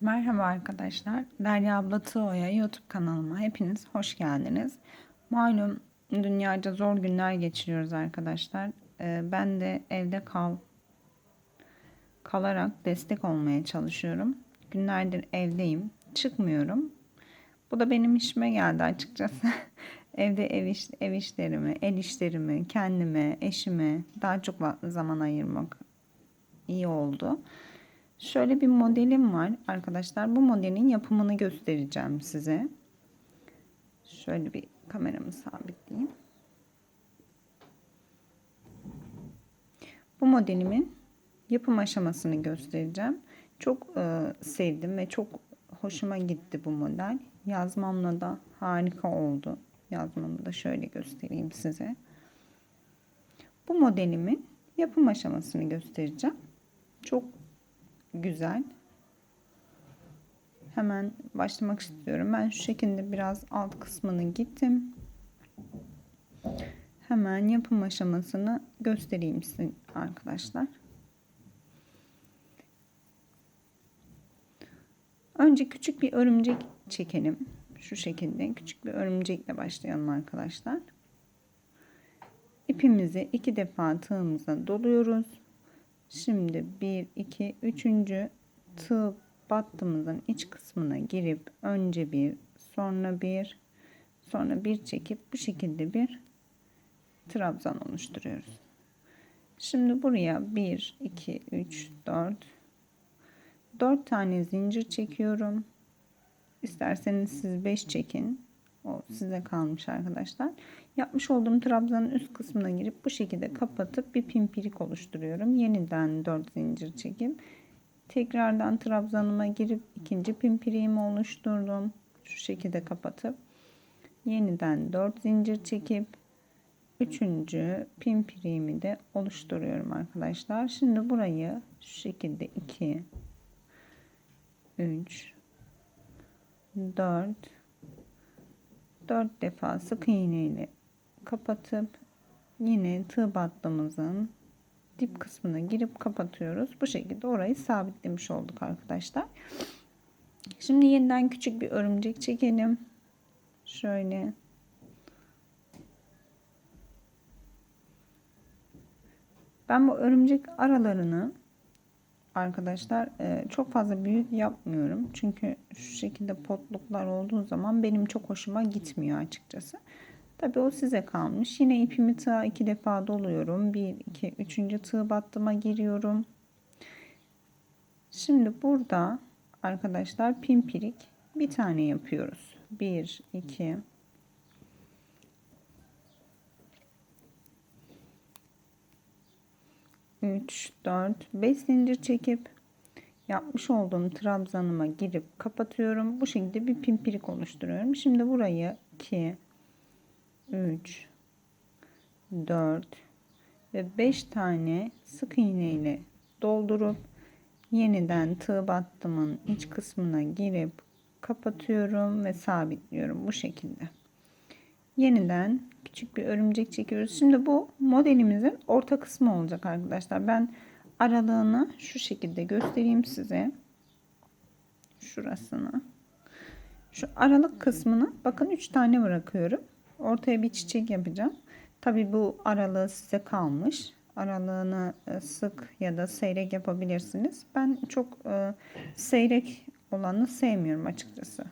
Merhaba arkadaşlar. Derya Abla Tığo'ya YouTube kanalıma hepiniz hoş geldiniz. Malum dünyaca zor günler geçiriyoruz arkadaşlar. Ee, ben de evde kal kalarak destek olmaya çalışıyorum. Günlerdir evdeyim. Çıkmıyorum. Bu da benim işime geldi açıkçası. Evde ev, iş, ev işlerimi, el işlerimi, kendime, eşime daha çok zaman ayırmak iyi oldu. Şöyle bir modelim var arkadaşlar. Bu modelin yapımını göstereceğim size. Şöyle bir kameramı sabitleyeyim. Bu modelimin yapım aşamasını göstereceğim. Çok e, sevdim ve çok hoşuma gitti bu model. Yazmamla da harika oldu. Yazmamı da şöyle göstereyim size. Bu modelimin yapım aşamasını göstereceğim. Çok güzel. Hemen başlamak istiyorum. Ben şu şekilde biraz alt kısmını gittim. Hemen yapım aşamasını göstereyim size arkadaşlar. Önce küçük bir örümcek çekelim. Şu şekilde küçük bir örümcekle başlayalım arkadaşlar. İpimizi iki defa tığımıza doluyoruz. Şimdi 1, 2, 3. tığ battığımızın iç kısmına girip önce bir, sonra bir, sonra bir çekip bu şekilde bir trabzan oluşturuyoruz. Şimdi buraya 1, 2, 3, 4, 4 tane zincir çekiyorum. İsterseniz siz 5 çekin. O size kalmış arkadaşlar. Yapmış olduğum trabzanın üst kısmına girip bu şekilde kapatıp bir pimpirik oluşturuyorum. Yeniden 4 zincir çekip tekrardan trabzanıma girip ikinci pimpiriğimi oluşturdum. Şu şekilde kapatıp yeniden 4 zincir çekip üçüncü pimpiriğimi de oluşturuyorum arkadaşlar. Şimdi burayı şu şekilde 2 3 4 4 defa sık iğne ile kapatıp yine tığ battığımızın dip kısmına girip kapatıyoruz. Bu şekilde orayı sabitlemiş olduk arkadaşlar. Şimdi yeniden küçük bir örümcek çekelim. Şöyle. Ben bu örümcek aralarını arkadaşlar e, çok fazla büyük yapmıyorum. Çünkü şu şekilde potluklar olduğu zaman benim çok hoşuma gitmiyor açıkçası. Tabi o size kalmış. Yine ipimi tığa iki defa doluyorum. Bir, iki, üçüncü tığ battıma giriyorum. Şimdi burada arkadaşlar pimpirik bir tane yapıyoruz. Bir, iki, üç, dört, beş zincir çekip yapmış olduğum trabzanıma girip kapatıyorum. Bu şekilde bir pimpirik oluşturuyorum. Şimdi burayı 2 3 4 ve 5 tane sık iğne ile doldurup yeniden tığ battımın iç kısmına girip kapatıyorum ve sabitliyorum bu şekilde. Yeniden küçük bir örümcek çekiyoruz. Şimdi bu modelimizin orta kısmı olacak arkadaşlar. Ben aralığını şu şekilde göstereyim size. Şurasını. Şu aralık kısmını bakın 3 tane bırakıyorum. Ortaya bir çiçek yapacağım. Tabi bu aralığı size kalmış. Aralığını e, sık ya da seyrek yapabilirsiniz. Ben çok e, seyrek olanı sevmiyorum açıkçası.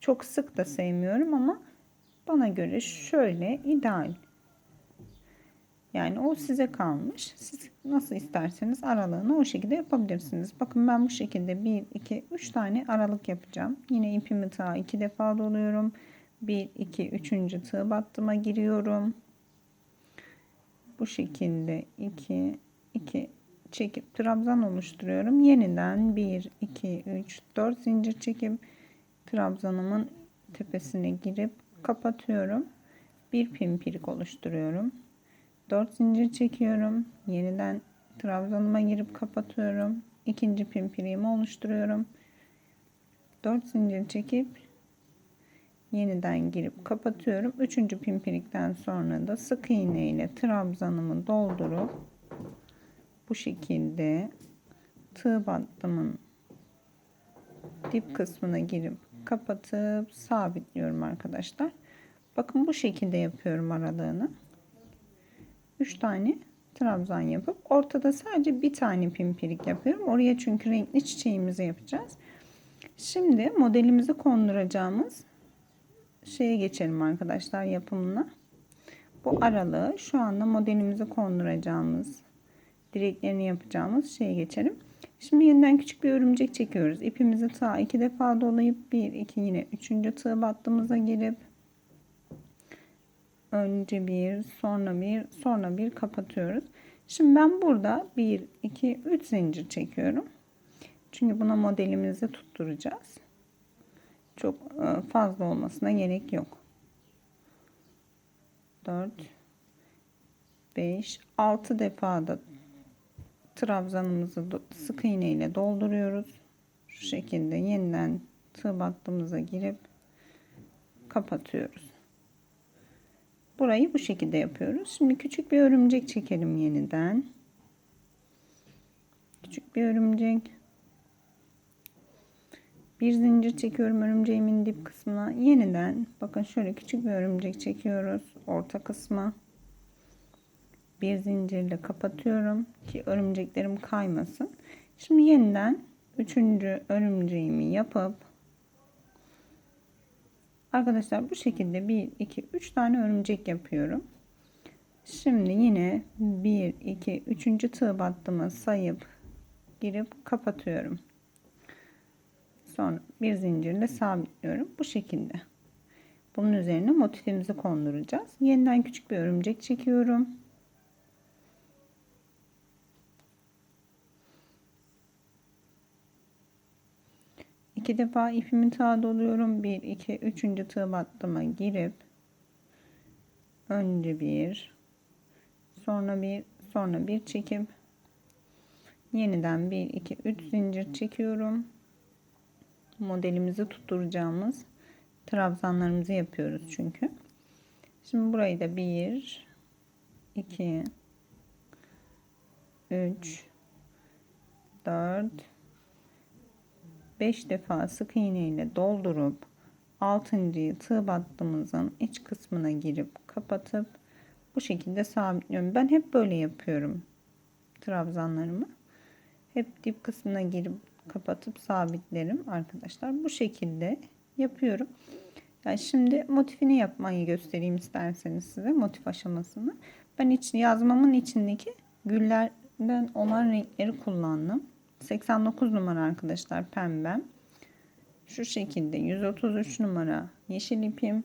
Çok sık da sevmiyorum ama bana göre şöyle ideal. Yani o size kalmış. Siz nasıl isterseniz aralığını o şekilde yapabilirsiniz. Bakın ben bu şekilde 1, 2, 3 tane aralık yapacağım. Yine ipimi tığa 2 defa doluyorum. 1, 2, 3. tığ battıma giriyorum. Bu şekilde 2, 2 çekip trabzan oluşturuyorum. Yeniden 1, 2, 3, 4 zincir çekip trabzanımın tepesine girip kapatıyorum. Bir pimpirik oluşturuyorum. 4 zincir çekiyorum. Yeniden trabzanıma girip kapatıyorum. İkinci pimpiriğimi oluşturuyorum. 4 zincir çekip yeniden girip kapatıyorum. Üçüncü pimpirikten sonra da sık iğne ile trabzanımı doldurup bu şekilde tığ battımın dip kısmına girip kapatıp sabitliyorum arkadaşlar. Bakın bu şekilde yapıyorum aralığını. 3 tane trabzan yapıp ortada sadece bir tane pimpirik yapıyorum. Oraya çünkü renkli çiçeğimizi yapacağız. Şimdi modelimizi konduracağımız şeye geçelim arkadaşlar yapımına. Bu aralığı şu anda modelimizi konduracağımız direklerini yapacağımız şeye geçelim. Şimdi yeniden küçük bir örümcek çekiyoruz. İpimizi ta iki defa dolayıp bir iki yine üçüncü tığ battığımıza girip önce bir sonra bir sonra bir kapatıyoruz. Şimdi ben burada bir iki üç zincir çekiyorum. Çünkü buna modelimizi tutturacağız. Çok e, fazla olmasına gerek yok. 4 5 6 defa da trabzanımızı sık iğne ile dolduruyoruz. Şu şekilde yeniden tığ battığımıza girip kapatıyoruz. Burayı bu şekilde yapıyoruz. Şimdi küçük bir örümcek çekelim yeniden. Küçük bir örümcek. Bir zincir çekiyorum örümceğimin dip kısmına. Yeniden bakın şöyle küçük bir örümcek çekiyoruz orta kısma. Bir zincirle kapatıyorum ki örümceklerim kaymasın. Şimdi yeniden üçüncü örümceğimi yapıp arkadaşlar bu şekilde 1 2 3 tane örümcek yapıyorum. Şimdi yine 1 2 3. tığ battımı sayıp girip kapatıyorum. Sonra bir zincirle sabitliyorum. Bu şekilde. Bunun üzerine motifimizi konduracağız. Yeniden küçük bir örümcek çekiyorum. İki defa ipimi tağa doluyorum. Bir, iki, üçüncü tığ battıma girip önce bir, sonra bir, sonra bir çekip yeniden bir, iki, üç zincir çekiyorum modelimizi tutturacağımız trabzanlarımızı yapıyoruz çünkü. Şimdi burayı da 1 2 3 4 5 defa sık iğne ile doldurup 6. tığ battığımızın iç kısmına girip kapatıp bu şekilde sabitliyorum. Ben hep böyle yapıyorum trabzanlarımı. Hep dip kısmına girip kapatıp sabitlerim arkadaşlar. Bu şekilde yapıyorum. Yani şimdi motifini yapmayı göstereyim isterseniz size motif aşamasını. Ben iç yazmamın içindeki güllerden olan renkleri kullandım. 89 numara arkadaşlar pembem. Şu şekilde 133 numara yeşil ipim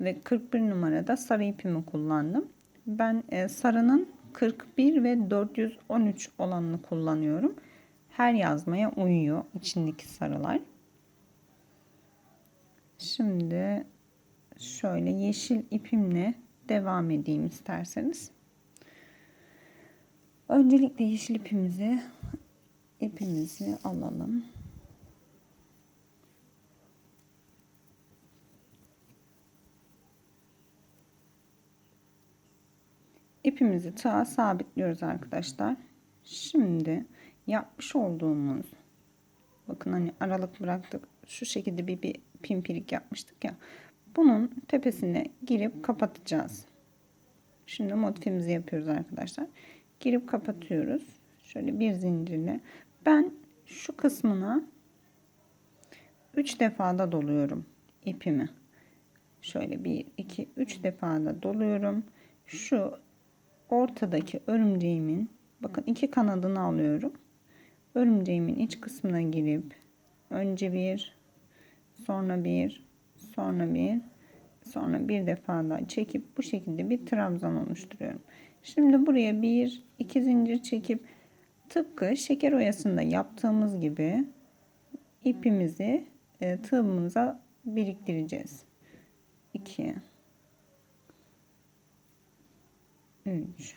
ve 41 numarada sarı ipimi kullandım. Ben e, sarının 41 ve 413 olanını kullanıyorum her yazmaya uyuyor içindeki sarılar. Şimdi şöyle yeşil ipimle devam edeyim isterseniz. Öncelikle yeşil ipimizi ipimizi alalım. İpimizi tığa sabitliyoruz arkadaşlar. Şimdi yapmış olduğumuz. Bakın hani aralık bıraktık. Şu şekilde bir, bir pimpirik yapmıştık ya. Bunun tepesine girip kapatacağız. Şimdi motifimizi yapıyoruz arkadaşlar. Girip kapatıyoruz. Şöyle bir zincirle. Ben şu kısmına 3 defada doluyorum ipimi. Şöyle 1 2 3 defada doluyorum. Şu ortadaki örümceğimin bakın iki kanadını alıyorum örümceğimin iç kısmına girip önce bir sonra bir sonra bir sonra bir defa daha çekip bu şekilde bir trabzan oluşturuyorum. Şimdi buraya bir iki zincir çekip tıpkı şeker oyasında yaptığımız gibi ipimizi e, tığımıza biriktireceğiz. 2 3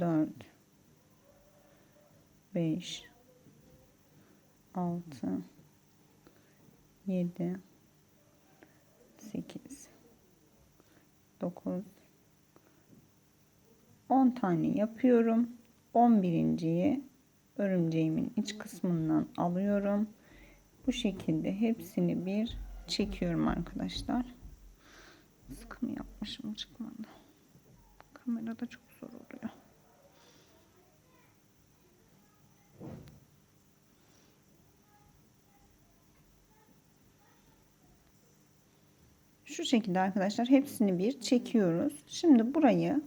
4 5 6 7 8 9 10 tane yapıyorum. 11.yi örümceğimin iç kısmından alıyorum. Bu şekilde hepsini bir çekiyorum arkadaşlar. Sıkı mı yapmışım çıkmadı. Kamerada çok zor oluyor. Şu şekilde arkadaşlar hepsini bir çekiyoruz. Şimdi burayı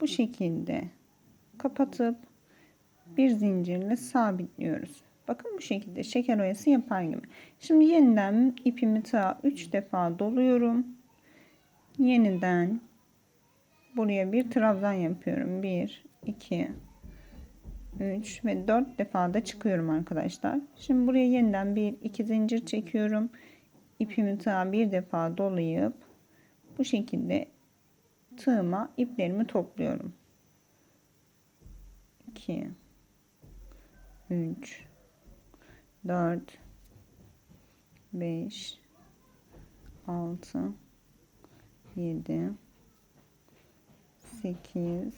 bu şekilde kapatıp bir zincirle sabitliyoruz. Bakın bu şekilde şeker oyası yapar gibi. Şimdi yeniden ipimi ta 3 defa doluyorum. Yeniden buraya bir trabzan yapıyorum. 1 2 3 ve 4 defa da çıkıyorum arkadaşlar. Şimdi buraya yeniden bir iki zincir çekiyorum. İpimi ta bir defa dolayıp bu şekilde tığıma iplerimi topluyorum. 2 3 4 5 6 7 8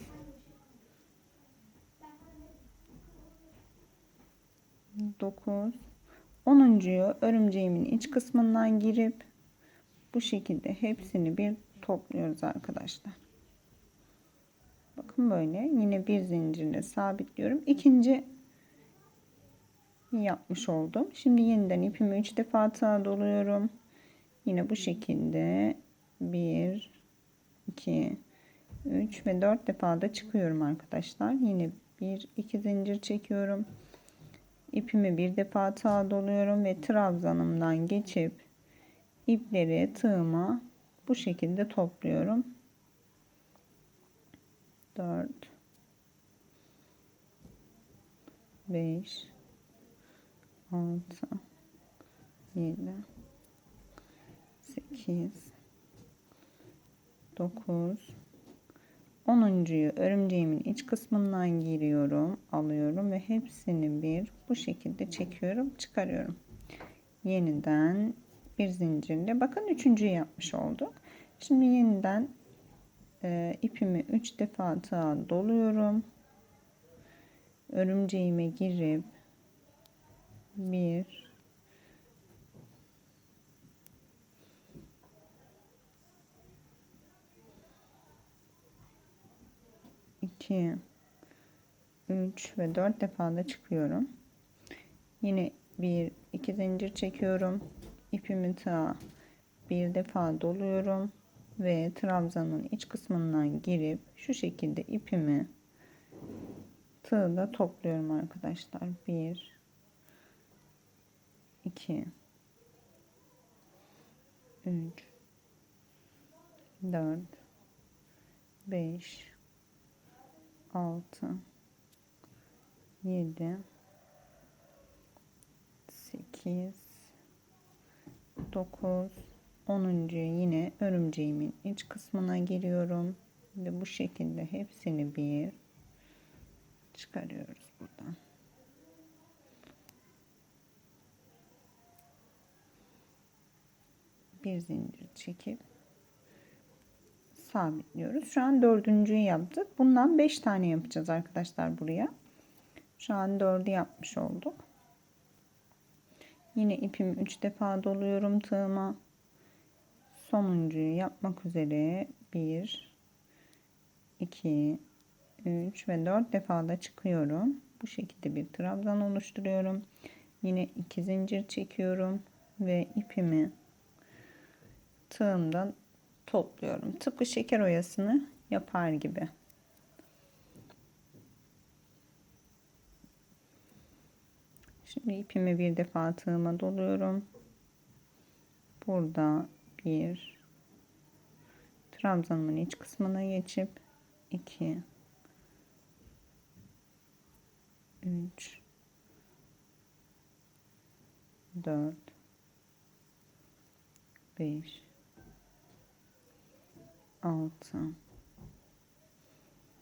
9 10.yu örümceğimin iç kısmından girip bu şekilde hepsini bir topluyoruz arkadaşlar. Bakın böyle yine bir zincirle sabitliyorum. İkinci yapmış oldum. Şimdi yeniden ipimi 3 defa atığa doluyorum. Yine bu şekilde 1 2 3 ve 4 defa da çıkıyorum arkadaşlar. Yine 1 2 zincir çekiyorum. İpimi bir defa atığa doluyorum ve trabzanımdan geçip ipleri tığıma bu şekilde topluyorum. 4 5 6 7 8 9 10.yu örümceğimin iç kısmından giriyorum, alıyorum ve hepsini bir bu şekilde çekiyorum, çıkarıyorum. Yeniden bir zincirle bakın üçüncüyü yapmış olduk. Şimdi yeniden e, ipimi 3 defa tığa doluyorum. Örümceğime girip bir 2 3 ve 4 defa da çıkıyorum. Yine bir iki zincir çekiyorum. İpimi ta bir defa doluyorum ve trabzanın iç kısmından girip şu şekilde ipimi tığda topluyorum arkadaşlar. 1 2 3 4 5 6 7 8 9 10. yine örümceğimin iç kısmına giriyorum ve bu şekilde hepsini bir çıkarıyoruz buradan. Bir zincir çekip sabitliyoruz. Şu an dördüncüyü yaptık. Bundan beş tane yapacağız arkadaşlar buraya. Şu an dördü yapmış olduk. Yine ipimi üç defa doluyorum tığıma. Sonuncuyu yapmak üzere bir, iki, üç ve dört defa da çıkıyorum. Bu şekilde bir trabzan oluşturuyorum. Yine iki zincir çekiyorum ve ipimi tığımdan topluyorum. Tıpkı şeker oyasını yapar gibi. Şimdi ipimi bir defa tığıma doluyorum. Burada bir trabzanımın iç kısmına geçip 2 3 4 5 altı,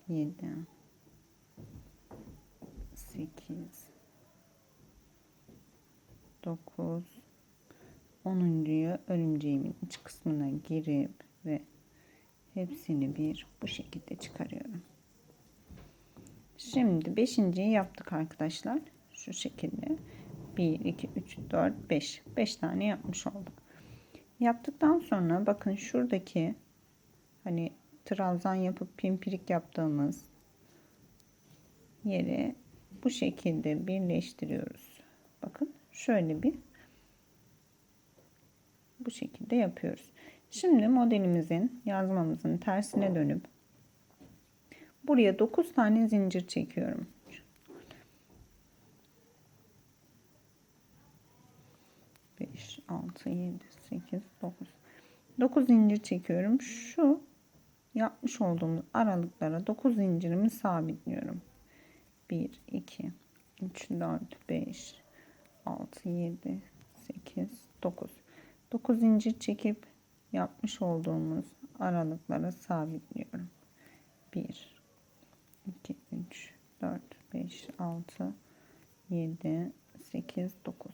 yedi, sekiz, dokuz, onuncuya örümceğimin iç kısmına girip ve hepsini bir bu şekilde çıkarıyorum. Şimdi beşinciyi yaptık arkadaşlar. Şu şekilde. 1, 2, 3, 4, 5. 5 tane yapmış olduk. Yaptıktan sonra bakın şuradaki hani trabzan yapıp pimpirik yaptığımız yere bu şekilde birleştiriyoruz. Bakın şöyle bir bu şekilde yapıyoruz. Şimdi modelimizin yazmamızın tersine dönüp buraya 9 tane zincir çekiyorum. Beş, altı, yedi, sekiz, dokuz. Dokuz zincir çekiyorum. Şu yapmış olduğumuz aralıklara dokuz zincirimi sabitliyorum. Bir, iki, üç, dört, beş, altı, yedi, sekiz, dokuz. Dokuz zincir çekip yapmış olduğumuz aralıklara sabitliyorum. 1 2 3 4 5 6 7 8 9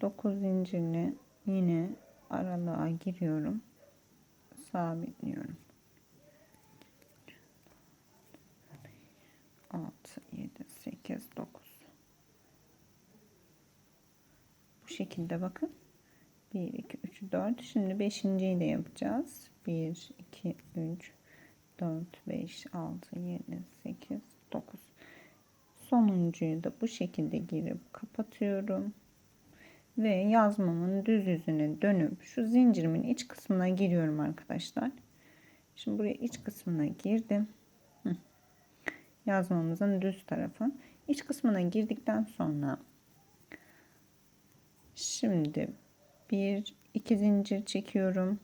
9 zincirli yine aralığa giriyorum sabitliyorum 6 7 8 9 bu şekilde bakın. 1 2 3 4 şimdi 5.yi de yapacağız. 1 2 3 4 5 6 7 8 9 sonuncuyu da bu şekilde girip kapatıyorum. Ve yazmamın düz yüzüne dönüp şu zincirimin iç kısmına giriyorum arkadaşlar. Şimdi buraya iç kısmına girdim yazmamızın düz tarafı. İç kısmına girdikten sonra şimdi bir iki zincir çekiyorum.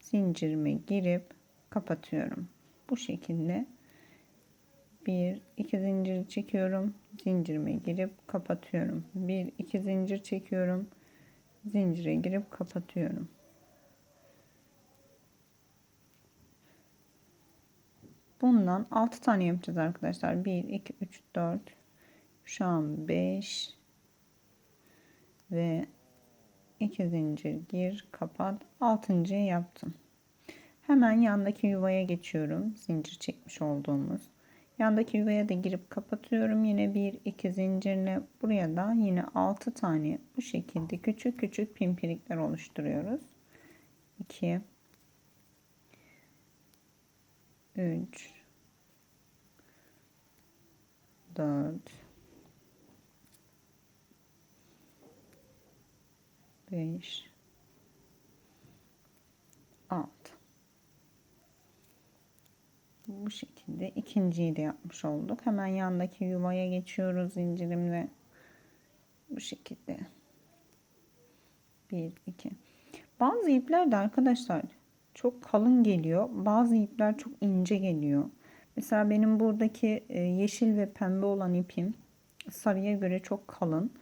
Zincirime girip kapatıyorum. Bu şekilde bir iki zincir çekiyorum. Zincirime girip kapatıyorum. Bir iki zincir çekiyorum. Zincire girip kapatıyorum bundan 6 tane yapacağız arkadaşlar. 1 2 3 4 şu an 5 ve 2 zincir gir kapat. 6. yaptım. Hemen yandaki yuvaya geçiyorum. Zincir çekmiş olduğumuz. Yandaki yuvaya da girip kapatıyorum yine bir iki zincirle. Buraya da yine 6 tane bu şekilde küçük küçük pimpirikler oluşturuyoruz. 2 3 4 5 6 bu şekilde ikinciyi de yapmış olduk. Hemen yandaki yuvaya geçiyoruz zincirimle. Bu şekilde. 1 2 bazı ipler de arkadaşlar çok kalın geliyor bazı ipler çok ince geliyor mesela benim buradaki e, yeşil ve pembe olan ipim sarıya göre çok kalın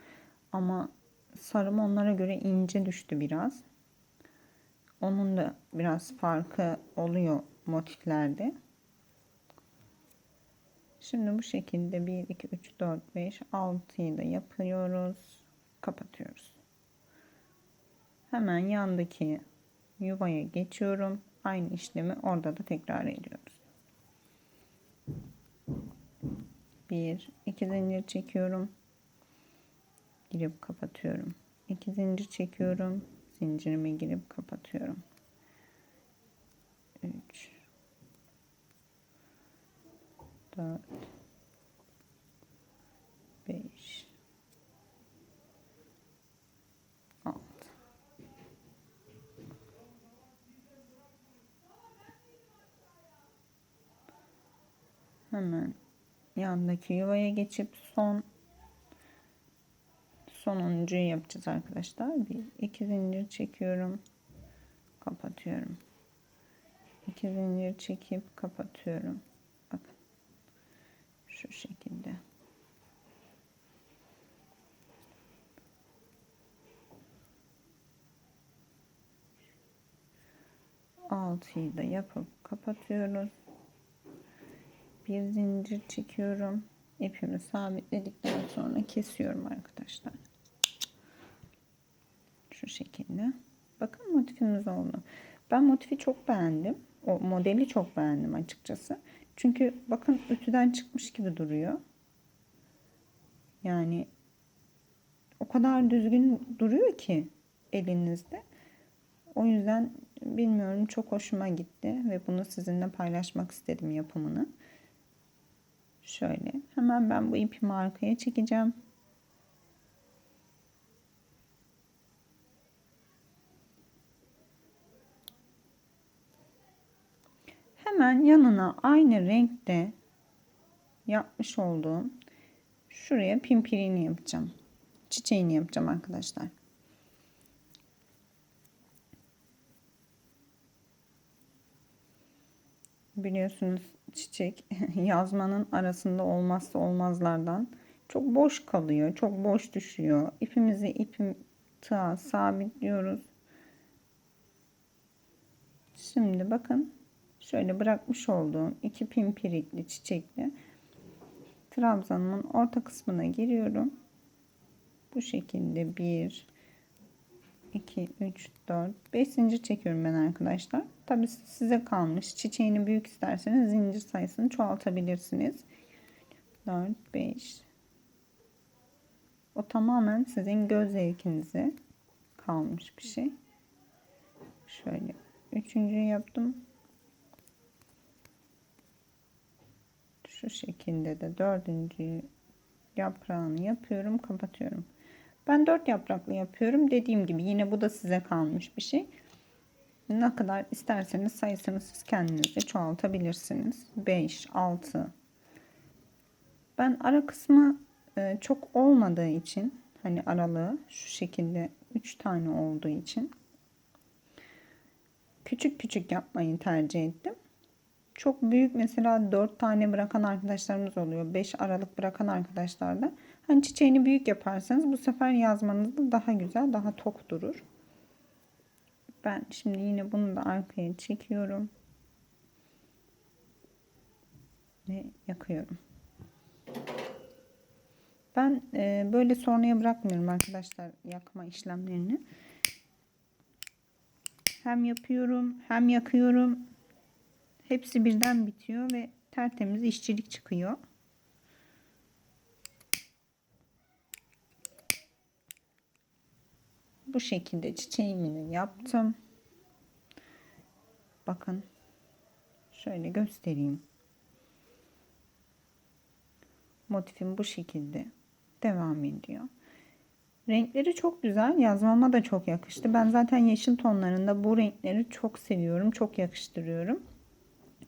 ama sarım onlara göre ince düştü biraz. Onun da biraz farkı oluyor motiflerde. Şimdi bu şekilde 1, 2, 3, 4, 5, 6'yı da yapıyoruz. Kapatıyoruz. Hemen yandaki yuvaya geçiyorum. Aynı işlemi orada da tekrar ediyoruz. 1, 2 zincir çekiyorum girip kapatıyorum. 2 zincir çekiyorum. Zincirime girip kapatıyorum. 3 4 5 6 Hemen yandaki yuvaya geçip son sonuncuyu yapacağız arkadaşlar. Bir iki zincir çekiyorum. Kapatıyorum. İki zincir çekip kapatıyorum. Bakın. Şu şekilde. Altıyı da yapıp kapatıyoruz. Bir zincir çekiyorum. İpimi sabitledikten sonra kesiyorum arkadaşlar şu şekilde. Bakın motifimiz oldu. Ben motifi çok beğendim. O modeli çok beğendim açıkçası. Çünkü bakın ütüden çıkmış gibi duruyor. Yani o kadar düzgün duruyor ki elinizde. O yüzden bilmiyorum çok hoşuma gitti ve bunu sizinle paylaşmak istedim yapımını. Şöyle hemen ben bu ipimi arkaya çekeceğim. Hemen yanına aynı renkte yapmış olduğum şuraya pimpirini yapacağım. Çiçeğini yapacağım arkadaşlar. Biliyorsunuz çiçek yazmanın arasında olmazsa olmazlardan. Çok boş kalıyor, çok boş düşüyor. İpimizi ipim tığa sabitliyoruz. Şimdi bakın şöyle bırakmış olduğum iki pimpirikli çiçekli trabzanımın orta kısmına giriyorum. Bu şekilde 1 2 3 4 5 zincir çekiyorum ben arkadaşlar. Tabi size kalmış. Çiçeğini büyük isterseniz zincir sayısını çoğaltabilirsiniz. 4 5 O tamamen sizin göz zevkinize kalmış bir şey. Şöyle üçüncüyü yaptım. Şu şekilde de dördüncü yaprağını yapıyorum, kapatıyorum. Ben dört yapraklı yapıyorum. Dediğim gibi yine bu da size kalmış bir şey. Ne kadar isterseniz sayısını siz kendinizce çoğaltabilirsiniz. 5, 6. Ben ara kısmı e, çok olmadığı için hani aralığı şu şekilde 3 tane olduğu için küçük küçük yapmayı tercih ettim. Çok büyük mesela 4 tane bırakan arkadaşlarımız oluyor. 5 aralık bırakan arkadaşlar da. Hani çiçeğini büyük yaparsanız bu sefer yazmanız da daha güzel, daha tok durur. Ben şimdi yine bunu da arkaya çekiyorum. Ve yakıyorum. Ben e, böyle sonraya bırakmıyorum arkadaşlar yakma işlemlerini. Hem yapıyorum hem yakıyorum. Hepsi birden bitiyor ve tertemiz işçilik çıkıyor. Bu şekilde çiçeğimi yaptım. Bakın. Şöyle göstereyim. Motifim bu şekilde devam ediyor. Renkleri çok güzel. Yazmama da çok yakıştı. Ben zaten yeşil tonlarında bu renkleri çok seviyorum. Çok yakıştırıyorum.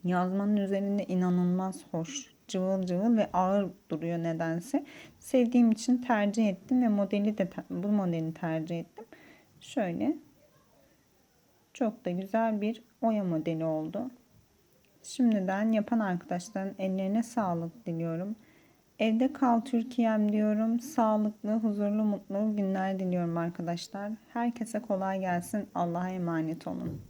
Yazmanın üzerinde inanılmaz hoş, cıvıl cıvıl ve ağır duruyor nedense. Sevdiğim için tercih ettim ve modeli de bu modeli tercih ettim. Şöyle çok da güzel bir oya modeli oldu. Şimdiden yapan arkadaşların ellerine sağlık diliyorum. Evde kal Türkiye'm diyorum. Sağlıklı, huzurlu, mutlu günler diliyorum arkadaşlar. Herkese kolay gelsin. Allah'a emanet olun.